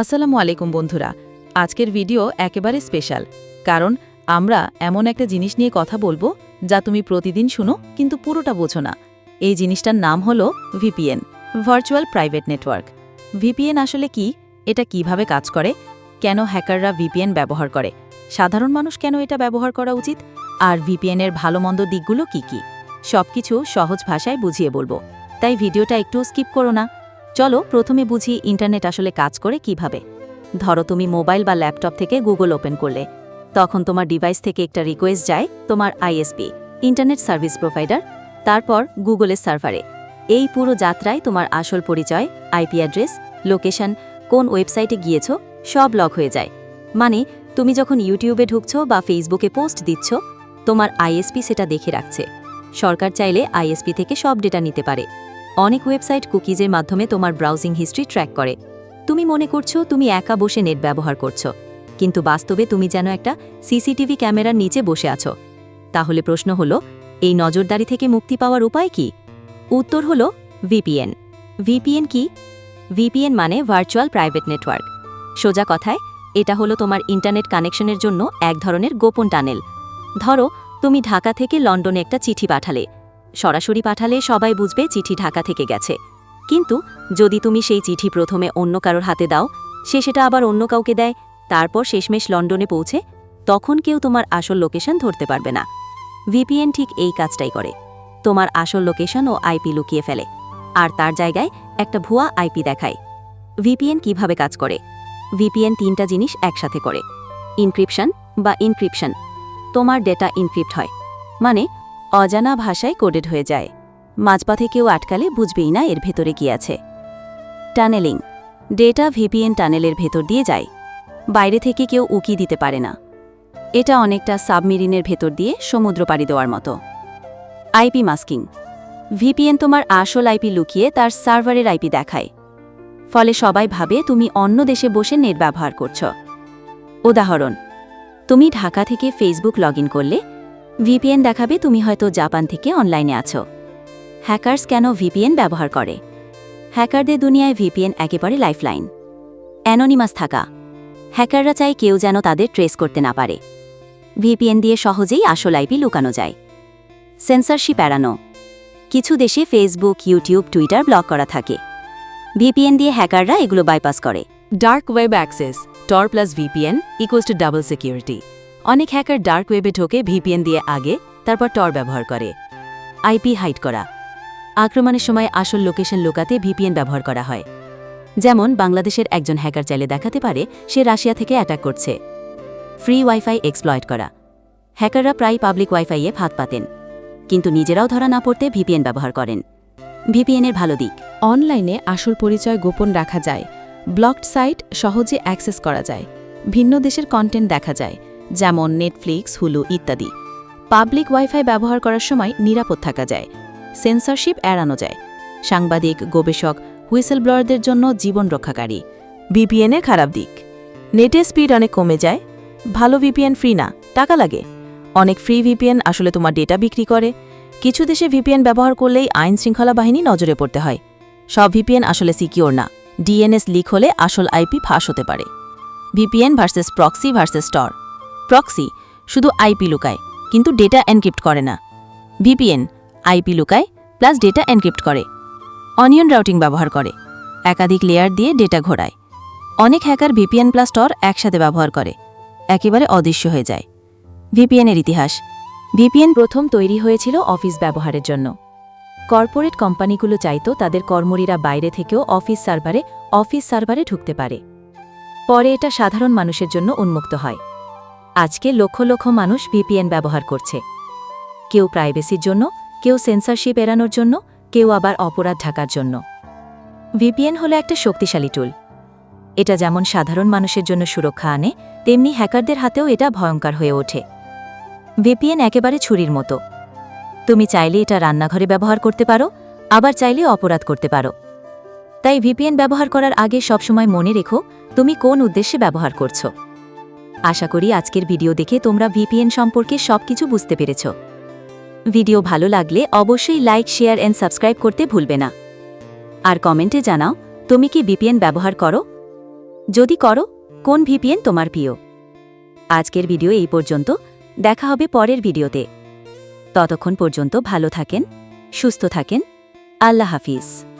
আসসালামু আলাইকুম বন্ধুরা। আজকের ভিডিও একেবারে স্পেশাল, কারণ আমরা এমন একটা জিনিস নিয়ে কথা বলব যা তুমি প্রতিদিন শুনো কিন্তু পুরোটা বোঝো না। এই জিনিসটার নাম হলো VPN, virtual private network. VPN আসলে কি? এটা কীভাবে কাজ করে? কেন হ্যাকাররা ভিপিএন ব্যবহার করে? সাধারণ মানুষ কেন এটা ব্যবহার করা উচিত? আর ভিপিএনের ভালো মন্দ দিকগুলো কি কি? সবকিছু সহজ ভাষায় বুঝিয়ে বলব। তাই ভিডিওটা একটু স্কিপ করো না। চলো প্রথমে বুঝি ইন্টারনেট আসলে কাজ করে কীভাবে। ধরো তুমি মোবাইল বা ল্যাপটপ থেকে গুগল ওপেন করলে। তখন তোমার ডিভাইস থেকে একটা রিকোয়েস্ট যায় তোমার আইএসপি, ইন্টারনেট সার্ভিস প্রোভাইডার, তারপর গুগলের সার্ভারে। এই পুরো যাত্রায় তোমার আসল পরিচয়, আইপি অ্যাড্রেস, লোকেশন, কোন ওয়েবসাইটে গিয়েছ, সব লগ হয়ে যায়। মানে তুমি যখন ইউটিউবে ঢুকছো বা ফেসবুকে পোস্ট দিচ্ছ, তোমার আইএসপি সেটা দেখে রাখছে। সরকার চাইলে আইএসপি থেকে সব ডেটা নিতে পারে। অনেক ওয়েবসাইট কুকিজের মাধ্যমে তোমার ব্রাউজিং হিস্ট্রি ট্র্যাক করে। তুমি মনে করছ তুমি একা বসে নেট ব্যবহার করছ, কিন্তু বাস্তবে তুমি যেন একটা সিসিটিভি ক্যামেরার নিচে বসে আছো। তাহলে প্রশ্ন হলো, এই নজরদারি থেকে মুক্তি পাওয়ার উপায় কি? উত্তর হলো, ভিপিএন। ভিপিএন কি? ভিপিএন মানে ভার্চুয়াল প্রাইভেট নেটওয়ার্ক। সোজা কথায়, এটা হলো তোমার ইন্টারনেট কানেকশনের জন্য এক ধরনের গোপন টানেল। ধরো, তুমি ঢাকা থেকে লন্ডনে একটা চিঠি পাঠালে সরাসরি পাঠালে সবাই বুঝবে চিঠি ঢাকা থেকে গেছে। কিন্তু যদি তুমি সেই চিঠি প্রথমে অন্য কারোর হাতে দাও, সে সেটা আবার অন্য কাউকে দেয়, তারপর শেষমেশ লন্ডনে পৌঁছে তখন কেউ তোমার আসল লোকেশন ধরতে পারবে না। ভিপিএন ঠিক এই কাজটাই করে। তোমার আসল লোকেশন ও আইপি লুকিয়ে ফেলে। আর তার জায়গায় একটা ভুয়া আইপি দেখায়। ভিপিএন কীভাবে কাজ করে? ভিপিএন তিনটা জিনিস একসাথে করে। ইনক্রিপশন বা ইনক্রিপশন। তোমার ডেটা ইনক্রিপ্ট হয়। মানে অজানা ভাষায় কোডেড হয়ে যায়। মাঝপথে কেউ আটকালে বুঝবেই না এর ভেতরে কি আছে। টানেলিং। ডেটা ভিপিএন টানেলের ভেতর দিয়ে যায়। বাইরে থেকে কেউ উকি দিতে পারে না। এটা অনেকটা সাবমেরিনের ভেতর দিয়ে সমুদ্র পাড়ি দেওয়ার মতো। IP masking. ভিপিএন তোমার আসল আইপি লুকিয়ে তার সার্ভারের আইপি দেখায়। ফলে সবাই ভাবে তুমি অন্য দেশে বসে নেট ব্যবহার করছ। উদাহরণ। তুমি ঢাকা থেকে ফেসবুক লগ করলে ভিপিএন দেখাবে তুমি হয়তো জাপান থেকে অনলাইনে আছো। হ্যাকার্স কেন ভিপিএন ব্যবহার করে? হ্যাকারদের দুনিয়ায় ভিপিএন একেবারে লাইফলাইন। অ্যানোনিমাস থাকা। হ্যাকাররা চায় কেউ যেন তাদের ট্রেস করতে না পারে। ভিপিএন দিয়ে সহজেই আসল আইপি লুকানো যায়। সেন্সরশিপ এড়ানো। কিছু দেশে ফেসবুক ইউটিউব টুইটার ব্লক করা থাকে। ভিপিএন দিয়ে হ্যাকাররা এগুলো বাইপাস করে। Dark web access Tor plus VPN equals to double security অনেক হ্যাকার ডার্ক ওয়েবে ঢোকে ভিপিএন দিয়ে আগে, তারপর টর ব্যবহার করে। আইপি হাইড করা। আক্রমণের সময় আসল লোকেশন লুকাতে ভিপিএন ব্যবহার করা হয়। যেমন, বাংলাদেশের একজন হ্যাকার চাইলে দেখাতে পারে, সে রাশিয়া থেকে অ্যাটাক করছে। ফ্রি ওয়াইফাই এক্সপ্লয়েট করা। হ্যাকাররা প্রায় পাবলিক ওয়াইফাইয়ে ফাঁদ পাতেন। কিন্তু নিজেরাও ধরা না পড়তে ভিপিএন ব্যবহার করেন। ভিপিএনের ভালো দিক। অনলাইনে আসল পরিচয় গোপন রাখা যায়। ব্লকড সাইট সহজে অ্যাক্সেস করা যায়। ভিন্ন দেশের কন্টেন্ট দেখা যায়। যেমন নেটফ্লিক্স হুলু ইত্যাদি। পাবলিক ওয়াইফাই ব্যবহার করার সময় নিরাপদ থাকা যায়। সেন্সরশিপ এড়ানো যায়। সাংবাদিক, গবেষক হুইসেল ব্লয়ারদের জন্য জীবন রক্ষাকারী। ভিপিএনের খারাপ দিক। নেটের স্পিড অনেক কমে যায়। ভালো ভিপিএন ফ্রি না, টাকা লাগে। অনেক ফ্রি ভিপিএন আসলে তোমার ডেটা বিক্রি করে। কিছু দেশে ভিপিএন ব্যবহার করলেই আইন শৃঙ্খলা বাহিনী নজরে পড়তে হয়। সব ভিপিএন আসলে সিকিওর না। ডিএনএস লিক হলে আসল আইপি ফাঁস হতে পারে। VPN versus proxy versus Tor proxy শুধু আইপি লুকায়, কিন্তু ডেটা এনক্রিপ্ট করে না। ভিপিএন আইপি লুকায় প্লাস ডেটা এনক্রিপ্ট করে। অনিয়ন রাউটিং ব্যবহার করে। একাধিক লেয়ার দিয়ে ডেটা ঘোরায়। অনেক হ্যাকার ভিপিএন প্লাস স্টর একসাথে ব্যবহার করে। একেবারে অদৃশ্য হয়ে যায়। ভিপিএনের ইতিহাস। ভিপিএন প্রথম তৈরি হয়েছিল অফিস ব্যবহারের জন্য। কর্পোরেট কোম্পানিগুলো চাইতো তাদের কর্মরীরা বাইরে থেকেও অফিস সার্ভারে অফিস সার্ভারে ঢুকতে পারে। পরে এটা সাধারণ মানুষের জন্য উন্মুক্ত হয়। আজকে লক্ষ লক্ষ মানুষ ভিপিএন ব্যবহার করছে। কেউ প্রাইভেসির জন্য, কেউ সেন্সরশিপ এড়ানোর জন্য, কেউ আবার অপরাধ ঢাকার জন্য। ভিপিএন হলো একটা শক্তিশালী টুল এটা যেমন সাধারণ মানুষের জন্য সুরক্ষা আনে, তেমনি হ্যাকারদের হাতেও এটা ভয়ঙ্কর হয়ে ওঠে। ভিপিএন একেবারে ছুরির মতো। তুমি চাইলে এটা রান্নাঘরে ব্যবহার করতে পারো, আবার চাইলে অপরাধ করতে পারো। তাই ভিপিএন ব্যবহার করার আগে সবসময় মনে রেখো, তুমি কোন উদ্দেশ্যে ব্যবহার করছ। আশা করি আজকের ভিডিও দেখে তোমরা ভিপিএন সম্পর্কে সবকিছু বুঝতে পেরেছ। ভিডিও ভালো লাগলে অবশ্যই লাইক, শেয়ার অ্যান্ড সাবস্ক্রাইব করতে ভুলবে না। আর কমেন্টে জানাও, তুমি কি ভিপিএন ব্যবহার করো? যদি করো, কোন ভিপিএন তোমার প্রিয়? আজকের ভিডিও এই পর্যন্ত। দেখা হবে পরের ভিডিওতে। ততক্ষণ পর্যন্ত ভালো থাকেন, সুস্থ থাকেন। আল্লাহ হাফিজ।